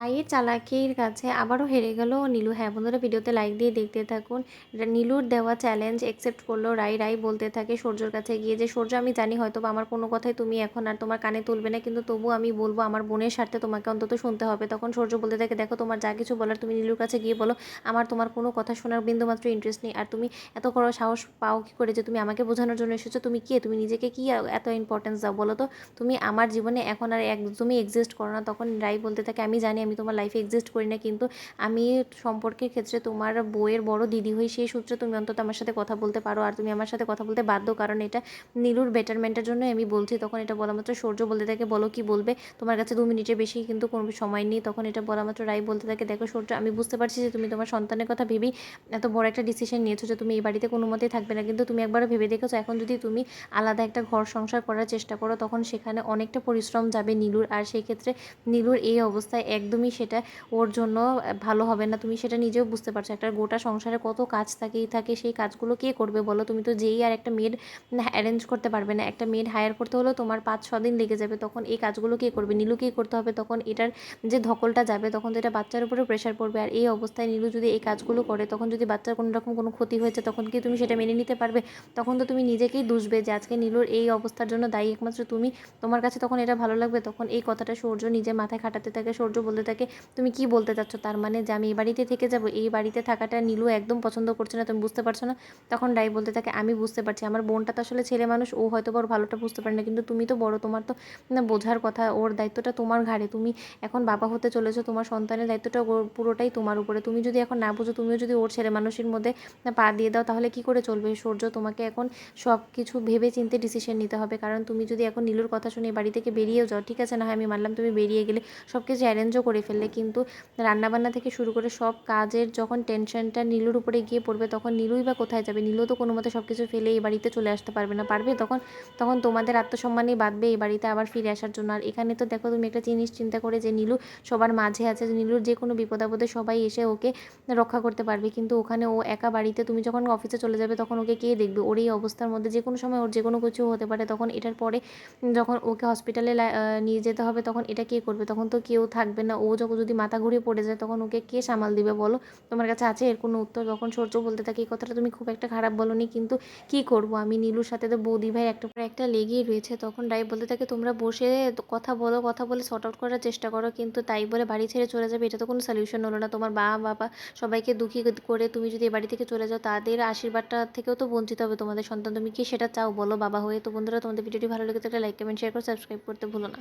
ভাইয়ের চালাকির কাছে আবারও হেরে গেল নীলু। হ্যাঁ বন্ধুরা, ভিডিওতে লাইক দিয়ে দেখতে থাকুন। নীলুর দেওয়া চ্যালেঞ্জ অ্যাকসেপ্ট করল রাই। রাই বলতে থাকে, সূর্যর কাছে গিয়ে যে, সূর্য, আমি জানি হয়তো আমার কোনো কথাই তুমি এখন আর তোমার কানে তুলবে না, কিন্তু তবু আমি বলব আমার বোনের স্বার্থে তোমাকে অন্তত শুনতে হবে। তখন সূর্য বলতে থাকে, দেখো, তোমার যা কিছু বলার তুমি নীলুর কাছে গিয়ে বলো। আমার তোমার কোনো কথা শোনার বিন্দুমাত্র ইন্টারেস্ট নেই। আর তুমি এত বড় সাহস পাও কি করে যে, তুমি আমাকে বোঝানোর জন্য এসেছ? তুমি কে? তুমি নিজেকে কি এত ইম্পর্টেন্স দাও বলো তো? তুমি আমার জীবনে এখন আর একদমই এক্সিস্ট করো না। তখন রাই বলতে থাকে, আমি জানি আমি তোমার লাইফে এক্সিস্ট করি না, কিন্তু আমি সম্পর্কের ক্ষেত্রে তোমার বইয়ের বড় দিদি হই, সেই সূত্রে তুমি অন্তত আমার সাথে কথা বলতে পারো। আর তুমি আমার সাথে কথা বলতে বাধ্য, কারণ এটা নীলুর বেটারমেন্টের জন্য আমি বলছি। তখন এটা বলা মাত্র সূর্য বলতে থাকে, বলো কি বলবে? তোমার কাছে দু মিনিটের বেশি কিন্তু কোনো সময় নেই। তখন এটা বলা মাত্র রাই বলতে থাকে, দেখো সূর্য, আমি বুঝতে পারছি যে তুমি তোমার সন্তানের কথা ভেবেই এত বড় একটা ডিসিশন নিয়েছো যে তুমি এই বাড়িতে কোনো মতেই থাকবে না। কিন্তু তুমি একবারও ভেবে দেখেছ, এখন যদি তুমি আলাদা একটা ঘর সংসার করার চেষ্টা করো, তখন সেখানে অনেকটা পরিশ্রম যাবে নীলুর। আর সেই ক্ষেত্রে নীলুর এই অবস্থায় একদমই সেটা ওর জন্য ভালো হবে না, তুমি সেটা নিজেও বুঝতে পারছ। একটা গোটা সংসারে কত কাজ থাকেই থাকে, সেই কাজগুলো কে করবে বলো? তুমি তো যেই আর একটা মেড অ্যারেঞ্জ করতে পারবে না। একটা মেড হায়ার করতে হলেও তোমার পাঁচ, ছ দিন লেগে যাবে। তখন এই কাজগুলো কে করবে? নীলুকেই করতে হবে? তখন এটার যে ধকলটা যাবে, তখন তো এটা বাচ্চার উপরে প্রেশার পড়বে। আর এই অবস্থায় নীলু যদি এই কাজগুলো করে, তখন যদি বাচ্চার কোনো রকম কোনো ক্ষতি হয়েছে, তখন কি তুমি সেটা মেনে নিতে পারবে? তখন তো তুমি নিজেকেই দুষবে যে আজকে নীলুর এই অবস্থার জন্য দায়ী একমাত্র তুমি। তোমার কাছে তখন এটা ভালো লাগবে? তখন এই কথাটা সূর্য নিজে মাথায় খাটাতে থাকে। সূর্য বলতে থাকে তুমি কি বলতে চাচ্ছ? তার মানে যে, আমি এই বাড়িতে থেকে যাব, এই বাড়িতে থাকাটা নীলু একদম পছন্দ করছে না, তুমি বুঝতে পারছ না? তখন রাই বলতে থাকে, আমি বুঝতে পারছি, আমার বোনটা তো আসলে ছেলে মানুষ, ও হয়তো বড় ভালোটা বুঝতে পারে না, কিন্তু তুমি তো বড়, তোমার তো বোঝার কথা, ওর দায়িত্বটা তোমার ঘাড়ে, তুমি এখন বাবা হতে চলেছো, তোমার সন্তানের দায়িত্বটা পুরোটাই তোমার উপরে, তুমি যদি এখন না বুঝো, তুমিও যদি ওর ছেলে মানুষের মধ্যে পা দিয়ে দাও, তাহলে কি করে চলবে? সূর্য, তোমাকে এখন সব কিছু ভেবে চিন্তে ডিসিশন নিতে হবে, কারণ তুমি যদি এখন নীলুর কথা শুনে বাড়ি থেকে বেরিয়েও যাও, ঠিক আছে না হয়, আমি মানলাম তুমি বেরিয়ে গেলে সব কিছু অ্যারেঞ্জও করে ফেললে কিন্তু রান্নাবান্না থেকে শুরু করে সব কাজের যখন টেনশনটা নীলুর উপরে গিয়ে পড়বে তখন নীলুই বা কোথায় যাবে? নীলু তো কোনো মতে সব কিছু ফেলে এই বাড়িতে চলে আসতে পারবে না। পারবে তখন? তখন তোমাদের আত্মসম্মানই বাঁধবে এই বাড়িতে আবার ফিরে আসার জন্য। আর এখানে তো দেখো তুমি একটা জিনিস চিন্তা করে যে নীলু সবার মাঝে আছে যে নীলুর যে কোনো বিপদ আপদে সবাই এসে ওকে রক্ষা করতে পারবে। কিন্তু ওখানে ও একা বাড়িতে তুমি যখন অফিসে চলে যাবে তখন ওকে কে দেখবে? ওর এই অবস্থার মধ্যে যে কোনো সময় ওর যে কোনো কিছু হতে পারে। তখন এটার পরে যখন ওকে হসপিটালে নিয়ে যেতে হবে তখন এটা কে করবে? তখন তো কেউ থাকবে না। ও যখন যদি মাথা ঘুরিয়ে পড়ে যায়, তখন ওকে কে সামাল দিবে বলো? তোমার কাছে আছে এর কোনো উত্তর? যখন সূর্য বলতে থাকে, এই কথাটা তুমি খুব একটা খারাপ বলনি, কিন্তু কি করব? আমি নীলুর সাথে তো বৌদি ভাই একটা পর একটা লেগেই রয়েছে। তখন রাই বলতে থাকে, তোমরা বসে কথা বলো, কথা বলে সর্ট আউট করার চেষ্টা করো, কিন্তু তাই বলে বাড়ি ছেড়ে চলে যাবে, এটা তো কোনো সলিউশন হলো না। তোমার মা, বাবা সবাইকে দুঃখী করে তুমি যদি এ বাড়ি থেকে চলে যাও, তাদের আশীর্বাদটা থেকেও তো বঞ্চিত হবে তোমাদের সন্তান। তুমি কি সেটা চাও বলো বাবা হয়ে? তো বন্ধুরা, তোমাদের ভিডিওটি ভালো লেগে থাকলে লাইক কমেন্ট শেয়ার করে সাবস্ক্রাইব করতে ভুলো না।